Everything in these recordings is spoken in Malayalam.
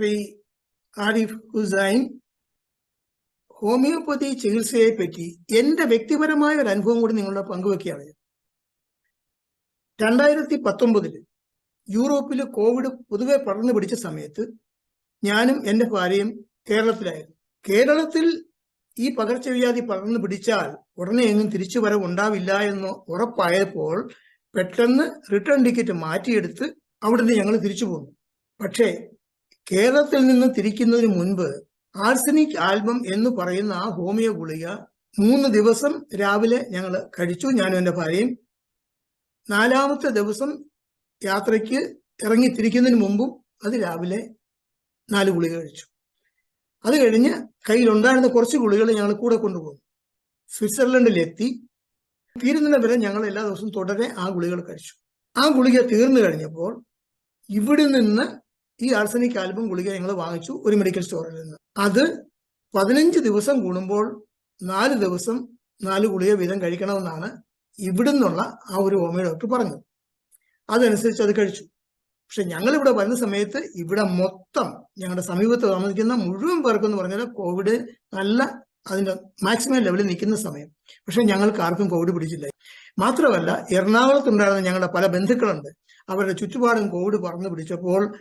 ശ്രീ ആരിഫ് ഹുസൈൻ ഹോമിയോപ്പതി ചികിത്സയെ പറ്റി എന്റെ വ്യക്തിപരമായ ഒരു അനുഭവം കൂടി നിങ്ങളുടെ പങ്കുവെക്കുകയാണ്. രണ്ടായിരത്തി പത്തൊമ്പതിൽ യൂറോപ്പിൽ കോവിഡ് പൊതുവെ പടർന്നു പിടിച്ച സമയത്ത് ഞാനും എന്റെ ഭാര്യയും കേരളത്തിലായിരുന്നു കേരളത്തിൽ ഈ പകർച്ചവ്യാധി പടർന്നു പിടിച്ചാൽ ഉടനെ എങ്ങും തിരിച്ചു വരവ് ഉണ്ടാവില്ല എന്ന് ഉറപ്പായപ്പോൾ പെട്ടെന്ന് റിട്ടേൺ ടിക്കറ്റ് മാറ്റിയെടുത്ത് അവിടുന്ന് ഞങ്ങൾ തിരിച്ചു പോന്നു പക്ഷേ കേരളത്തിൽ നിന്ന് തിരിക്കുന്നതിന് മുൻപ് ആർസനിക് ആൽബം എന്ന് പറയുന്ന ആ ഹോമിയോ ഗുളിക മൂന്ന് ദിവസം രാവിലെ ഞങ്ങൾ കഴിച്ചു ഞാനും എന്റെ ഭാര്യയും. നാലാമത്തെ ദിവസം യാത്രയ്ക്ക് ഇറങ്ങി തിരിക്കുന്നതിന് മുമ്പും അത് രാവിലെ നാല് ഗുളിക കഴിച്ചു. അത് കഴിഞ്ഞ് കയ്യിലുണ്ടായിരുന്ന കുറച്ച് ഗുളികൾ ഞങ്ങൾ കൂടെ കൊണ്ടുപോകും സ്വിറ്റ്സർലൻഡിലെത്തി തീരുന്നതിന് വരെ ഞങ്ങൾ എല്ലാ ദിവസവും തുടരെ ആ ഗുളികൾ കഴിച്ചു. ആ ഗുളിക തീർന്നു കഴിഞ്ഞപ്പോൾ ഇവിടെ നിന്ന് ഈ ആർസനിക് ആൽബം ഗുളിക ഞങ്ങൾ വാങ്ങിച്ചു ഒരു മെഡിക്കൽ സ്റ്റോറിൽ നിന്ന്. അത് പതിനഞ്ച് ദിവസം കൂടുമ്പോൾ നാല് ദിവസം നാല് ഗുളിക വീതം കഴിക്കണമെന്നാണ് ഇവിടുന്നുള്ള ആ ഒരു ഹോമിയോ ഡോക്ടർ പറഞ്ഞത്. അതനുസരിച്ച് അത് കഴിച്ചു. പക്ഷെ ഞങ്ങൾ ഇവിടെ വരുന്ന സമയത്ത് ഇവിടെ മൊത്തം ഞങ്ങളുടെ സമീപത്ത് താമസിക്കുന്ന മുഴുവൻ പേർക്കെന്ന് പറഞ്ഞാൽ കോവിഡ് നല്ല അതിന്റെ മാക്സിമം ലെവലിൽ നിൽക്കുന്ന സമയം. പക്ഷെ ഞങ്ങൾക്ക് ആർക്കും കോവിഡ് പിടിച്ചില്ല. മാത്രമല്ല എറണാകുളത്തുണ്ടായിരുന്ന ഞങ്ങളുടെ പല ബന്ധുക്കളുണ്ട്. അവരുടെ ചുറ്റുപാടും കോവിഡ് പറഞ്ഞു പിടിച്ചപ്പോൾ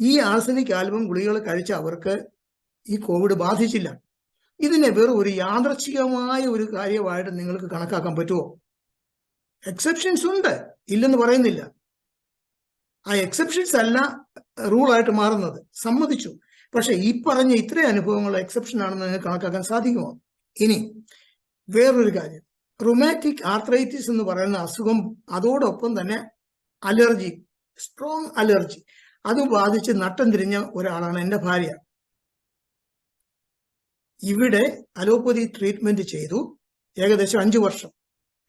ഈ ആർസനിക് ആൽബം ഗുളികൾ കഴിച്ച അവർക്ക് ഈ കോവിഡ് ബാധിച്ചില്ല. ഇതിനെ വെറും ഒരു യാദർച്ഛികമായ ഒരു കാര്യമായിട്ട് നിങ്ങൾക്ക് കണക്കാക്കാൻ പറ്റുമോ? എക്സെപ്ഷൻസ് ഉണ്ട്. ഇല്ലെന്ന് പറയുന്നില്ല. ആ എക്സെപ്ഷൻസ് അല്ല റൂളായിട്ട് മാറുന്നത്. സമ്മതിച്ചു. പക്ഷെ ഈ പറഞ്ഞ ഇത്രയും അനുഭവങ്ങൾ എക്സെപ്ഷൻ ആണെന്ന് നിങ്ങൾക്ക് കണക്കാക്കാൻ സാധിക്കുമോ? ഇനി വേറൊരു കാര്യം. റൊമാറ്റിക് ആർത്രൈറ്റിസ് എന്ന് പറയുന്ന അസുഖം അതോടൊപ്പം തന്നെ അലർജി സ്ട്രോങ് അലർജി. അത് ബാധിച്ച് നട്ടം തിരിഞ്ഞ ഒരാളാണ് എന്റെ ഭാര്യ. ഇവിടെ അലോപ്പതി ട്രീറ്റ്മെന്റ് ചെയ്തു. ഏകദേശം അഞ്ചു വർഷം.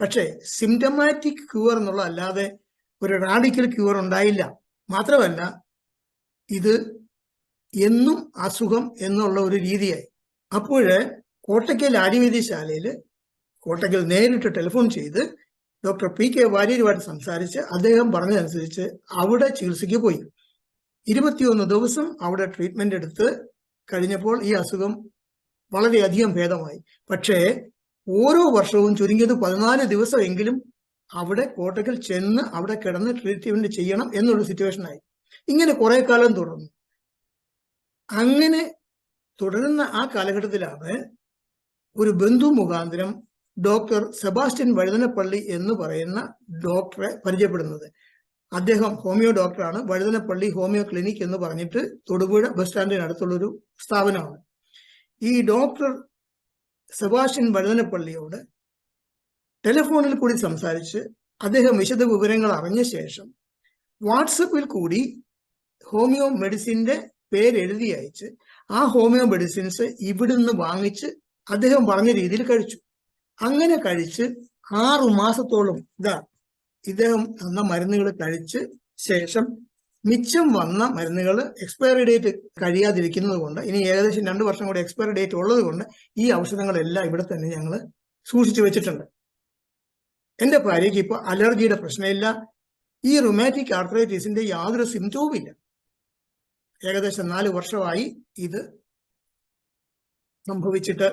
പക്ഷേ സിംറ്റമാറ്റിക് ക്യൂർ എന്നുള്ള അല്ലാതെ ഒരു റാഡിക്കൽ ക്യൂർ ഉണ്ടായില്ല. മാത്രമല്ല ഇത് എന്നും അസുഖം എന്നുള്ള ഒരു രീതിയായി. അപ്പോഴ് കോട്ടയ്ക്കൽ ആര്യവൈദ്യശാലയിൽ കോട്ടയ്ക്കൽ നേരിട്ട് ടെലിഫോൺ ചെയ്ത് ഡോക്ടർ പി കെ വാര്യരുമായിട്ട് സംസാരിച്ച് അദ്ദേഹം പറഞ്ഞതനുസരിച്ച് അവിടെ ചികിത്സയ്ക്ക് പോയി. ഇരുപത്തിയൊന്ന് ദിവസം അവിടെ ട്രീറ്റ്മെന്റ് എടുത്ത് കഴിഞ്ഞപ്പോൾ ഈ അസുഖം വളരെയധികം ഭേദമായി. പക്ഷേ ഓരോ വർഷവും ചുരുങ്ങിയത് പതിനാല് ദിവസമെങ്കിലും അവിടെ കോട്ടക്കൽ ചെന്ന് അവിടെ കിടന്ന് ട്രീറ്റ്മെന്റ് ചെയ്യണം എന്നൊരു സിറ്റുവേഷനായി ഇങ്ങനെ കുറെ കാലം തുടർന്നു. അങ്ങനെ തുടരുന്ന ആ കാലഘട്ടത്തിലാണ് ഒരു ബന്ധു മുഖാന്തരം ഡോക്ടർ സെബാസ്റ്റ്യൻ വഴുതനപ്പള്ളി എന്ന് പറയുന്ന ഡോക്ടറെ പരിചയപ്പെടുന്നത്. അദ്ദേഹം ഹോമിയോ ഡോക്ടറാണ്. വഴുതനപ്പള്ളി ഹോമിയോ ക്ലിനിക് എന്ന് പറഞ്ഞിട്ട് തൊടുപുഴ ബസ് സ്റ്റാൻഡിനടുത്തുള്ളൊരു സ്ഥാപനമാണ്. ഈ ഡോക്ടർ സെബാസ്റ്റ്യൻ വഴുതനപ്പള്ളിയോട് ടെലിഫോണിൽ കൂടി സംസാരിച്ച് അദ്ദേഹം വിശദ വിവരങ്ങൾ അറിഞ്ഞ ശേഷം വാട്സപ്പിൽ കൂടി ഹോമിയോ മെഡിസിന്റെ പേരെഴുതി അയച്ച് ആ ഹോമിയോ മെഡിസിൻസ് ഇവിടുന്ന് വാങ്ങിച്ച് അദ്ദേഹം പറഞ്ഞ രീതിയിൽ കഴിച്ചു. അങ്ങനെ കഴിച്ച് ആറു മാസത്തോളം ഇതാ ഇദ്ദേഹം തന്ന മരുന്നുകൾ കഴിച്ച് ശേഷം മിച്ചം വന്ന മരുന്നുകൾ എക്സ്പയറി ഡേറ്റ് കഴിയാതിരിക്കുന്നത് കൊണ്ട് ഇനി ഏകദേശം രണ്ട് വർഷം കൂടി എക്സ്പയറി ഡേറ്റ് ഉള്ളത് കൊണ്ട് ഈ ഔഷധങ്ങളെല്ലാം ഇവിടെ തന്നെ ഞങ്ങൾ സൂക്ഷിച്ചു വെച്ചിട്ടുണ്ട്. എന്റെ ഭാര്യയ്ക്ക് ഇപ്പോൾ അലർജിയുടെ പ്രശ്നമില്ല. ഈ റൊമാറ്റിക് ആർത്രൈറ്റിസിന്റെ യാതൊരു സിംറ്റവും ഇല്ല. ഏകദേശം നാല് വർഷമായി ഇത് സംഭവിച്ചിട്ട്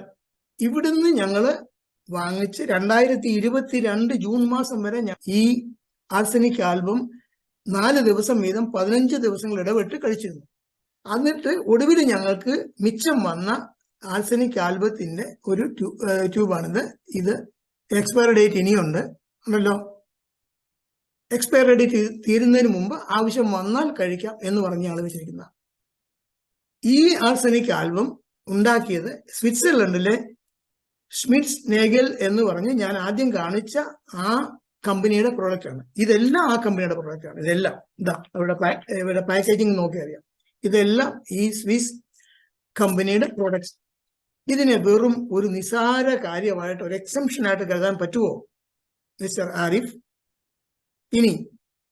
ഇവിടുന്ന് ഞങ്ങൾ വാങ്ങിച്ച് രണ്ടായിരത്തി ഇരുപത്തി രണ്ട് ജൂൺ മാസം വരെ ഞാൻ ഈ ആർസനിക് ആൽബം നാല് ദിവസം വീതം പതിനഞ്ച് ദിവസങ്ങൾ ഇടപെട്ട് കഴിച്ചിരുന്നു. എന്നിട്ട് ഒടുവിൽ ഞങ്ങൾക്ക് മിച്ചം വന്ന ആർസനിക് ആൽബത്തിന്റെ ഒരു ട്യൂബാണിത്. ഇത് എക്സ്പയറി ഡേറ്റ് ഇനിയുണ്ട്. ഉണ്ടല്ലോ? എക്സ്പയറി ഡേറ്റ് തീരുന്നതിന് മുമ്പ് ആവശ്യം വന്നാൽ കഴിക്കാം എന്ന് പറഞ്ഞാണ് വിചാരിക്കുന്ന ഈ ആർസനിക് ആൽബം ഉണ്ടാക്കിയത് സ്വിറ്റ്സർലൻഡിലെ സ്മിറ്റ്സ് നേഗൽ എന്ന് പറഞ്ഞ് ഞാൻ ആദ്യം കാണിച്ച ആ കമ്പനിയുടെ പ്രോഡക്റ്റ് ആണ്. ഇതെല്ലാം ആ കമ്പനിയുടെ പ്രോഡക്റ്റ് ആണ്. ഇതെല്ലാം. ഇതാ ഇവിടെ ഇവിടെ പാക്കേജിങ് നോക്കി അറിയാം. ഇതെല്ലാം ഈ സ്വിസ് കമ്പനിയുടെ പ്രോഡക്ട്സ് ഇതിനെ വെറും ഒരു നിസാര കാര്യമായിട്ട് ഒരു എക്സംഷൻ ആയിട്ട് കരുതാൻ പറ്റുമോ മിസ്റ്റർ ആരിഫ്? ഇനി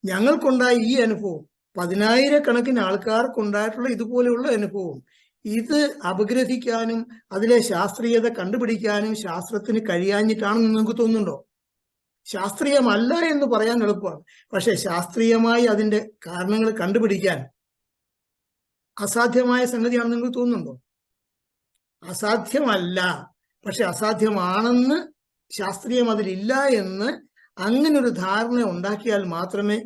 ഞങ്ങൾക്കുണ്ടായ ഈ അനുഭവം പതിനായിരക്കണക്കിന് ആൾക്കാർക്കുണ്ടായിട്ടുള്ള ഇതുപോലെയുള്ള അനുഭവം ഇത് അപഗ്രഹിക്കാനും അതിലെ ശാസ്ത്രീയത കണ്ടുപിടിക്കാനും ശാസ്ത്രത്തിന് കഴിയാഞ്ഞിട്ടാണെന്ന് നിങ്ങൾക്ക് തോന്നുന്നുണ്ടോ? ശാസ്ത്രീയമല്ല എന്ന് പറയാൻ എളുപ്പമാണ്. പക്ഷെ ശാസ്ത്രീയമായി അതിന്റെ കാരണങ്ങൾ കണ്ടുപിടിക്കാൻ അസാധ്യമായ സംഗതിയാണെന്ന് നിങ്ങൾക്ക് തോന്നുന്നുണ്ടോ? അസാധ്യമല്ല. പക്ഷെ അസാധ്യമാണെന്ന് ശാസ്ത്രീയം അതിലില്ല എന്ന് അങ്ങനെ ഒരു ധാരണ ഉണ്ടാക്കിയാൽ മാത്രമേ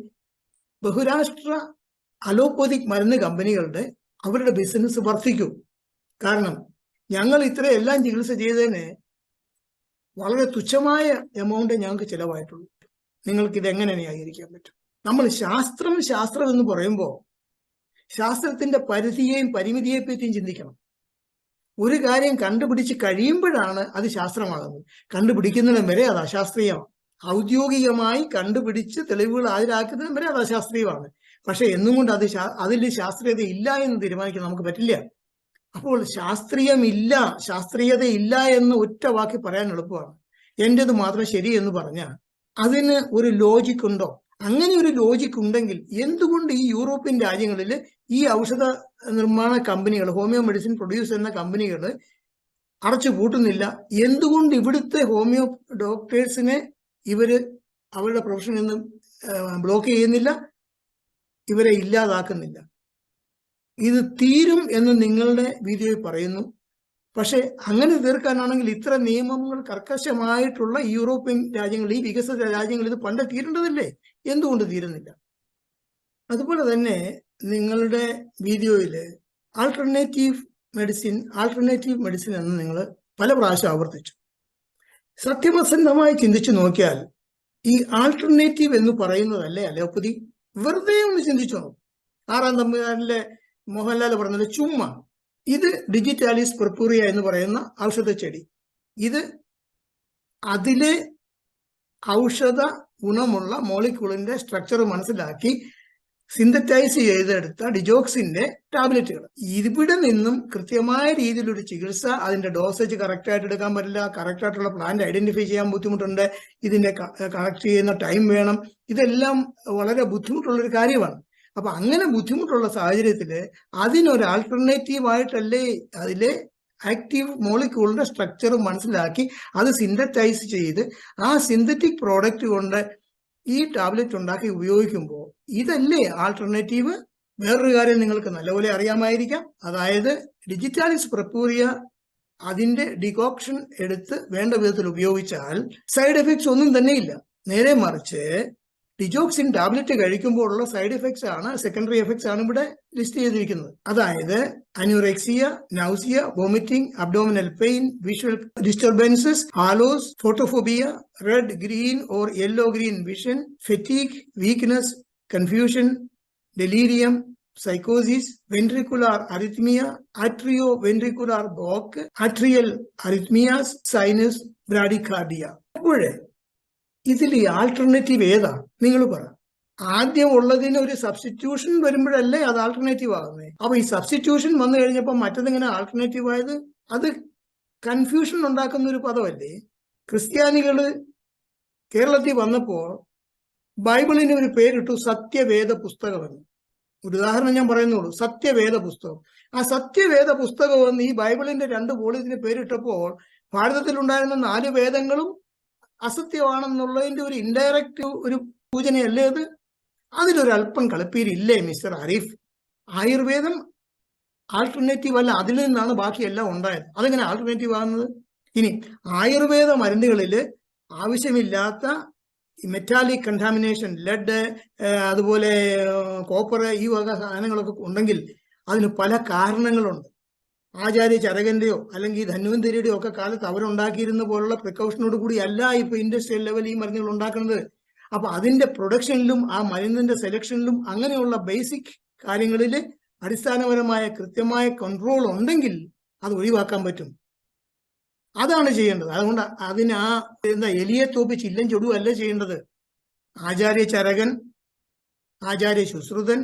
ബഹുരാഷ്ട്ര അലോപ്പതിക് മരുന്ന് കമ്പനികളുടെ അവരുടെ ബിസിനസ് വർദ്ധിക്കും. കാരണം ഞങ്ങൾ ഇത്രയെല്ലാം ചികിത്സ ചെയ്തതിന് വളരെ തുച്ഛമായ എമൗണ്ട് ഞങ്ങൾക്ക് ചിലവായിട്ടുള്ളൂ. നിങ്ങൾക്ക് ഇത് എങ്ങനെ ന്യായീകരിക്കാൻ പറ്റും? നമ്മൾ ശാസ്ത്രം ശാസ്ത്രം എന്ന് പറയുമ്പോൾ ശാസ്ത്രത്തിന്റെ പരിധിയെയും പരിമിതിയെ പറ്റിയും ചിന്തിക്കണം. ഒരു കാര്യം കണ്ടുപിടിച്ച് കഴിയുമ്പോഴാണ് അത് ശാസ്ത്രമാകുന്നത്. കണ്ടുപിടിക്കുന്നതിനും വരെ അത് അശാസ്ത്രീയമാണ്. ഔദ്യോഗികമായി കണ്ടുപിടിച്ച് തെളിവുകൾ ഹാജരാക്കുന്നതിനും വരെ അത് അശാസ്ത്രീയമാണ്. പക്ഷെ എന്നും കൊണ്ട് അത് അതിൽ ശാസ്ത്രീയത ഇല്ല എന്ന് തീരുമാനിക്കാൻ നമുക്ക് പറ്റില്ല. അപ്പോൾ ശാസ്ത്രീയമില്ല ശാസ്ത്രീയത ഇല്ല എന്ന് ഒറ്റ വാക്കി പറയാൻ എളുപ്പമാണ്. എന്റെത് മാത്രം ശരി എന്ന് പറഞ്ഞാൽ അതിന് ഒരു ലോജിക് ഉണ്ടോ? അങ്ങനെ ഒരു ലോജിക് ഉണ്ടെങ്കിൽ എന്തുകൊണ്ട് ഈ യൂറോപ്യൻ രാജ്യങ്ങളിൽ ഈ ഔഷധ നിർമ്മാണ കമ്പനികൾ ഹോമിയോ മെഡിസിൻ പ്രൊഡ്യൂസ് ചെയ്യുന്ന കമ്പനികൾ അടച്ചു പൂട്ടുന്നില്ല? എന്തുകൊണ്ട് ഇവിടുത്തെ ഹോമിയോ ഡോക്ടേഴ്സിനെ ഇവർ അവരുടെ പ്രൊഫഷനിൽ നിന്ന് ബ്ലോക്ക് ചെയ്യുന്നില്ല? ഇവരെ ഇല്ലാതാക്കുന്നില്ല. ഇത് തീരും എന്ന് നിങ്ങളുടെ വീഡിയോയിൽ പറയുന്നു. പക്ഷെ അങ്ങനെ തീർക്കാനാണെങ്കിൽ ഇത്ര നിയമങ്ങൾ കർക്കശമായിട്ടുള്ള യൂറോപ്യൻ രാജ്യങ്ങൾ ഈ വികസിത രാജ്യങ്ങൾ ഇത് പണ്ട് തീരേണ്ടതില്ലേ? എന്തുകൊണ്ട് തീരുന്നില്ല? അതുപോലെ തന്നെ നിങ്ങളുടെ വീഡിയോയിൽ ആൾട്ടർനേറ്റീവ് മെഡിസിൻ ആൾട്ടർനേറ്റീവ് മെഡിസിൻ എന്ന് നിങ്ങൾ പല പ്രാവശ്യം ആവർത്തിച്ചു. സത്യവസന്ധമായി ചിന്തിച്ചു നോക്കിയാൽ ഈ ആൾട്ടർനേറ്റീവ് എന്ന് പറയുന്നതല്ലേ അലോപ്പതി? വെറുതെ ഒന്ന് ചിന്തിച്ചു. ആറാം തമ്പുരാനിലെ മോഹൻലാൽ പറഞ്ഞത് ചുമ്മ. ഇത് ഡിജിറ്റാലിസ് പെർപ്പൂറിയ എന്ന് പറയുന്ന ഔഷധ ചെടി. ഇത് അതിലെ ഔഷധ ഗുണമുള്ള മോളിക്യൂളിന്റെ സ്ട്രക്ചർ മനസ്സിലാക്കി സിന്തറ്റൈസ് ചെയ്തെടുത്ത ഡിജോക്സിന്റെ ടാബ്ലറ്റുകൾ. ഇവിടെ നിന്നും കൃത്യമായ രീതിയിലൊരു ചികിത്സ അതിന്റെ ഡോസേജ് കറക്റ്റ് ആയിട്ട് എടുക്കാൻ പറ്റില്ല കറക്റ്റ് ആയിട്ടുള്ള പ്ലാന്റ് ഐഡന്റിഫൈ ചെയ്യാൻ ബുദ്ധിമുട്ടുണ്ട് ഇതിന്റെ കണക്ട് ചെയ്യുന്ന ടൈം വേണം. ഇതെല്ലാം വളരെ ബുദ്ധിമുട്ടുള്ള ഒരു കാര്യമാണ്. അപ്പൊ അങ്ങനെ ബുദ്ധിമുട്ടുള്ള സാഹചര്യത്തിൽ അതിനൊരു ആൾട്ടർനേറ്റീവ് ആയിട്ടല്ലേ അതിലെ ആക്റ്റീവ് മോളിക്യൂളിന്റെ സ്ട്രക്ചർ മനസ്സിലാക്കി അത് സിന്തറ്റൈസ് ചെയ്ത് ആ സിന്തറ്റിക് പ്രോഡക്റ്റ് കൊണ്ട് ഈ ടാബ്ലറ്റ് ഉണ്ടാക്കി ഉപയോഗിക്കുമ്പോൾ ഇതല്ലേ ആൾട്ടർനേറ്റീവ്? വേറൊരു കാര്യം നിങ്ങൾക്ക് നല്ലപോലെ അറിയാമായിരിക്കാം. അതായത് ഡിജിറ്റാലിസ് പ്രക്കൂറിയ അതിന്റെ ഡികോക്ഷൻ എടുത്ത് വേണ്ട വിധത്തിൽ ഉപയോഗിച്ചാൽ സൈഡ് എഫക്ട്സ് ഒന്നും തന്നെ ഇല്ല. നേരെ മറിച്ച് ഡിജോക്സിൻ ടാബ്ലറ്റ് കഴിക്കുമ്പോഴുള്ള സൈഡ് എഫക്ട്സ് ആണ് സെക്കൻഡറി എഫക്ട്സ് ആണ് ഇവിടെ ലിസ്റ്റ് ചെയ്തിരിക്കുന്നത്. അതായത് anorexia nausea vomiting abdominal pain visual disturbances halos photophobia red green or yellow green vision fatigue weakness confusion delirium സൈക്കോസിസ് ventricular arrhythmia atrioventricular block atrial arrhythmias sinus bradycardia അപ്പോഴേ ഇതിൽ ആൾട്ടർനേറ്റീവ് ഏതാ? നിങ്ങൾ പറ. ആദ്യം ഉള്ളതിന് ഒരു സബ്സ്റ്റിറ്റ്യൂഷൻ വരുമ്പോഴല്ലേ അത് ആൾട്ടർനേറ്റീവ് ആകുന്നത് അപ്പൊ ഈ സബ്സ്റ്റിറ്റ്യൂഷൻ വന്നു കഴിഞ്ഞപ്പോൾ മറ്റതിങ്ങനെ ആൾട്ടർനേറ്റീവ് ആയത്? അത് കൺഫ്യൂഷൻ ഉണ്ടാക്കുന്ന ഒരു പദമല്ലേ? ക്രിസ്ത്യാനികൾ കേരളത്തിൽ വന്നപ്പോൾ ബൈബിളിന് ഒരു പേരിട്ടു സത്യവേദ പുസ്തകമെന്ന്. ഒരു ഉദാഹരണം ഞാൻ പറയുന്നുള്ളൂ. സത്യവേദ പുസ്തകം. ആ സത്യവേദ പുസ്തകം എന്ന് ഈ ബൈബിളിന്റെ രണ്ട് വോളിയത്തിന് പേരിട്ടപ്പോൾ ഭാരതത്തിലുണ്ടായിരുന്ന നാല് വേദങ്ങളും അസത്യമാണെന്നുള്ളതിന്റെ ഒരു ഇൻഡയറക്റ്റ് ഒരു സൂചനയല്ലേ അത്? അതിലൊരു അല്പം കളിപ്പീരില്ലേ മിസ്റ്റർ ആരിഫ്? ആയുർവേദം ആൾട്ടർനേറ്റീവ് അല്ല അതിൽ നിന്നാണ് ബാക്കിയെല്ലാം ഉണ്ടായത്. അതെങ്ങനെ ആൾട്ടർനേറ്റീവ് ആകുന്നത്? ഇനി ആയുർവേദ മരുന്നുകളിൽ ആവശ്യമില്ലാത്ത മെറ്റാലിക് കണ്ടാമിനേഷൻ ലെഡ് അതുപോലെ കോപ്പർ ഈ വക സാധനങ്ങളൊക്കെ ഉണ്ടെങ്കിൽ അതിന് പല കാരണങ്ങളുണ്ട്. ആചാര്യ ചരകന്റെയോ അല്ലെങ്കിൽ ധന്വന്തരിയുടെയോ ഒക്കെ കാലത്ത് അവരുണ്ടാക്കിയിരുന്ന പോലുള്ള പ്രിക്കോഷനോട് കൂടി അല്ല ഇപ്പൊ ഇൻഡസ്ട്രിയൽ ലെവൽ ഈ മരുന്നുകൾ ഉണ്ടാക്കുന്നത്. അപ്പൊ അതിന്റെ പ്രൊഡക്ഷനിലും ആ മരുന്നിന്റെ സെലക്ഷനിലും അങ്ങനെയുള്ള ബേസിക് കാര്യങ്ങളിൽ അടിസ്ഥാനപരമായ കൃത്യമായ കൺട്രോൾ ഉണ്ടെങ്കിൽ അത് ഒഴിവാക്കാൻ പറ്റും. അതാണ് ചെയ്യേണ്ടത്. അതുകൊണ്ട് അതിന് ആ എന്താ എലിയെ തോപ്പി ചില്ലം ചൊടുവല്ല ചെയ്യേണ്ടത്. ആചാര്യ ചരകൻ ആചാര്യ ശുശ്രുതൻ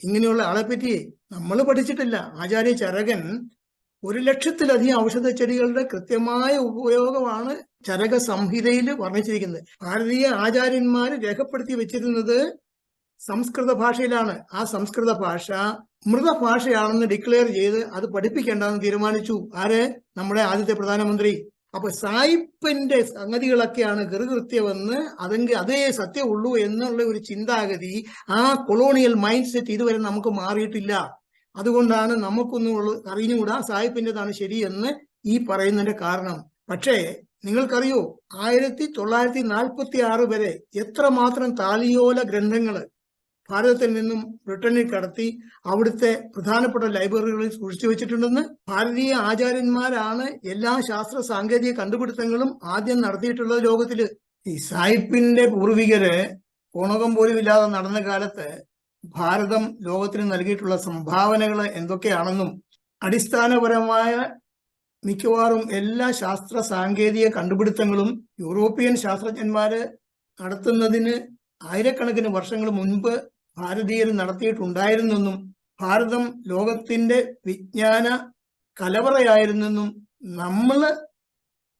ഇങ്ങനെയുള്ള ആളെ പറ്റി നമ്മൾ പഠിച്ചിട്ടില്ല. ആചാര്യ ചരകൻ ഒരു ലക്ഷത്തിലധികം ഔഷധ ചെടികളുടെ കൃത്യമായ ഉപയോഗമാണ് ചരക സംഹിതയിൽ വർണിച്ചിരിക്കുന്നത്. ഭാരതീയ ആചാര്യന്മാർ രേഖപ്പെടുത്തി വെച്ചിരുന്നത് സംസ്കൃത ഭാഷയിലാണ്. ആ സംസ്കൃത ഭാഷ മൃതഭാഷയാണെന്ന് ഡിക്ലെയർ ചെയ്ത് അത് പഠിപ്പിക്കേണ്ടെന്ന് തീരുമാനിച്ചു. ആര്? നമ്മുടെ ആദ്യത്തെ പ്രധാനമന്ത്രി. അപ്പൊ സായിപ്പിന്റെ സംഗതികളൊക്കെയാണ് ഗൃഹകൃത്യമെന്ന് അതെങ്കിൽ അതേ സത്യമുള്ളൂ എന്നുള്ള ഒരു ചിന്താഗതി ആ കൊളോണിയൽ മൈൻഡ് സെറ്റ് ഇതുവരെ നമുക്ക് മാറിയിട്ടില്ല. അതുകൊണ്ടാണ് നമുക്കൊന്നും അറിഞ്ഞുകൂടാ സാഹിബിന്റെതാണ് ശരിയെന്ന് ഈ പറയുന്നതിന്റെ കാരണം. പക്ഷേ നിങ്ങൾക്കറിയോ ആയിരത്തി തൊള്ളായിരത്തി നാൽപ്പത്തി ആറ് വരെ എത്രമാത്രം താലിയോല ഗ്രന്ഥങ്ങൾ ഭാരതത്തിൽ നിന്നും ബ്രിട്ടനിൽ കടത്തി അവിടുത്തെ പ്രധാനപ്പെട്ട ലൈബ്രറികളിൽ സൂക്ഷിച്ചു വെച്ചിട്ടുണ്ടെന്ന് ഭാരതീയ ആചാര്യന്മാരാണ് എല്ലാ ശാസ്ത്ര സാങ്കേതിക കണ്ടുപിടുത്തങ്ങളും ആദ്യം നടത്തിയിട്ടുള്ളത് ലോകത്തിൽ ഈ സായിപ്പിന്റെ പൂർവികര് പൂണകം പോലും ഇല്ലാതെ നടന്ന കാലത്ത് ഭാരതം ലോകത്തിന് നൽകിയിട്ടുള്ള സംഭാവനകൾ എന്തൊക്കെയാണെന്നും അടിസ്ഥാനപരമായ മിക്കവാറും എല്ലാ ശാസ്ത്ര സാങ്കേതിക കണ്ടുപിടുത്തങ്ങളും യൂറോപ്യൻ ശാസ്ത്രജ്ഞന്മാര് നടത്തുന്നതിന് ആയിരക്കണക്കിന് വർഷങ്ങൾ മുൻപ് ഭാരതീയർ നടത്തിയിട്ടുണ്ടായിരുന്നെന്നും ഭാരതം ലോകത്തിന്റെ വിജ്ഞാന കലവറയായിരുന്നെന്നും നമ്മൾ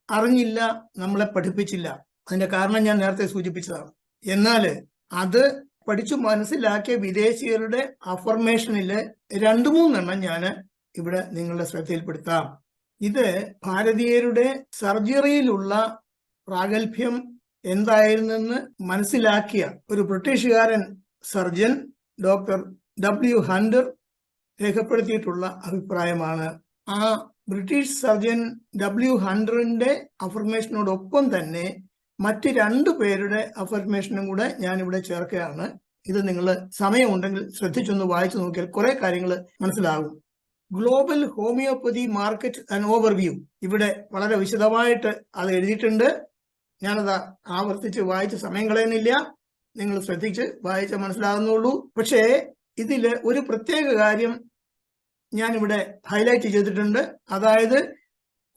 അറിഞ്ഞില്ല നമ്മളെ പഠിപ്പിച്ചില്ല. അതിന്റെ കാരണം ഞാൻ നേരത്തെ സൂചിപ്പിച്ചതാണ്. എന്നാൽ അത് പഠിച്ചു മനസ്സിലാക്കിയ വിദേശീയരുടെ അഫർമേഷനിൽ രണ്ടു മൂന്നെണ്ണം ഞാൻ ഇവിടെ നിങ്ങളുടെ ശ്രദ്ധയിൽപ്പെടുത്താം. ഇത് ഭാരതീയരുടെ സർജറിയിലുള്ള പ്രാഗൽഭ്യം എന്തായിരുന്നെന്ന് മനസ്സിലാക്കിയ ഒരു ബ്രിട്ടീഷുകാരൻ സർജൻ ഡോക്ടർ ഡബ്ല്യു ഹണ്ടർ രേഖപ്പെടുത്തിയിട്ടുള്ള അഭിപ്രായമാണ്. ആ ബ്രിട്ടീഷ് സർജൻ ഡബ്ല്യു ഹണ്ടറിന്റെ അഫർമേഷനോടൊപ്പം തന്നെ മറ്റ് രണ്ട് പേരുടെ അഫർമേഷനും കൂടെ ഞാൻ ഇവിടെ ചേർക്കുകയാണ്. ഇത് നിങ്ങൾ സമയമുണ്ടെങ്കിൽ ശ്രദ്ധിച്ചൊന്ന് വായിച്ചു നോക്കിയാൽ കുറെ കാര്യങ്ങൾ മനസ്സിലാകും. Global homeopathy market and overview ഇവിടെ വളരെ വിശദമായിട്ട് അത് എഴുതിയിട്ടുണ്ട്. ഞാനത് ആവർത്തിച്ച് വായിച്ച് സമയം കളയുന്നില്ല. നിങ്ങൾ ശ്രദ്ധിച്ച് വായിച്ച മനസ്സിലാകുന്നുള്ളൂ. പക്ഷേ ഇതിൽ ഒരു പ്രത്യേക കാര്യം ഞാനിവിടെ ഹൈലൈറ്റ് ചെയ്തിട്ടുണ്ട്. അതായത്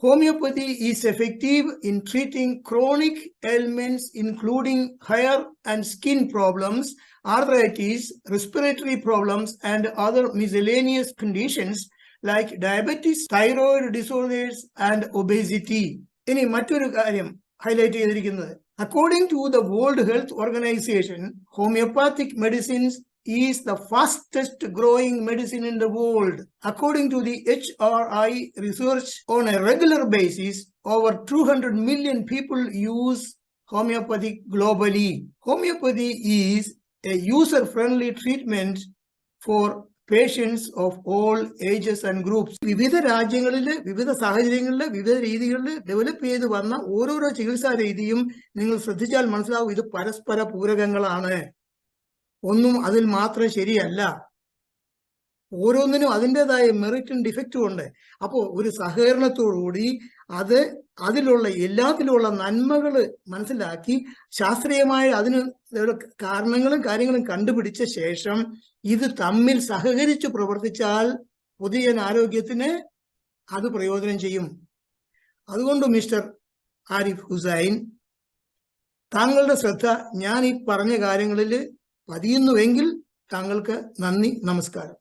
homeopathy is effective in treating chronic ailments including hair and skin problems arthritis, respiratory problems, and other miscellaneous conditions like diabetes, thyroid disorders, and obesity. ഇനി മറ്റൊരു കാര്യം ഹൈലൈറ്റ് ചെയ്തിരിക്കുന്നത് according to the world health organization homeopathic medicines is the fastest growing medicine in the world. According to the HRI research, on a regular basis, over 200 million people use homeopathy globally. Homeopathy is a user-friendly treatment for patients of all ages and groups വിവിധ രാജ്യങ്ങളിൽ വിവിധ സാഹചര്യങ്ങളിൽ വിവിധ രീതികളിൽ ഡെവലപ്പ് ചെയ്ത് വന്ന ഓരോരോ ചികിത്സാ രീതിയും നിങ്ങൾ ശ്രദ്ധിച്ചാൽ മനസ്സിലാവും ഇത് പരസ്പര പൂരകങ്ങളാണ് ഒന്നും അതിൽ മാത്രം ശരിയല്ല. ഓരോന്നിനും അതിന്റെതായ മെറിറ്റും ഡിഫക്റ്റും ഉണ്ട്. അപ്പോൾ ഒരു സഹകരണത്തോടുകൂടി അത് അതിലുള്ള എല്ലാത്തിലുള്ള നന്മകൾ മനസ്സിലാക്കി ശാസ്ത്രീയമായ അതിന് കാരണങ്ങളും കാര്യങ്ങളും കണ്ടുപിടിച്ച ശേഷം ഇത് തമ്മിൽ സഹകരിച്ച് പ്രവർത്തിച്ചാൽ പുതിയ ആരോഗ്യത്തിന് അത് പ്രയോജനം ചെയ്യും. അതുകൊണ്ട് മിസ്റ്റർ ആരിഫ് ഹുസൈൻ താങ്കളുടെ ശ്രദ്ധ ഞാൻ ഈ പറഞ്ഞ കാര്യങ്ങളിൽ പതിയുന്നുവെങ്കിൽ താങ്കൾക്ക് നന്ദി നമസ്കാരം.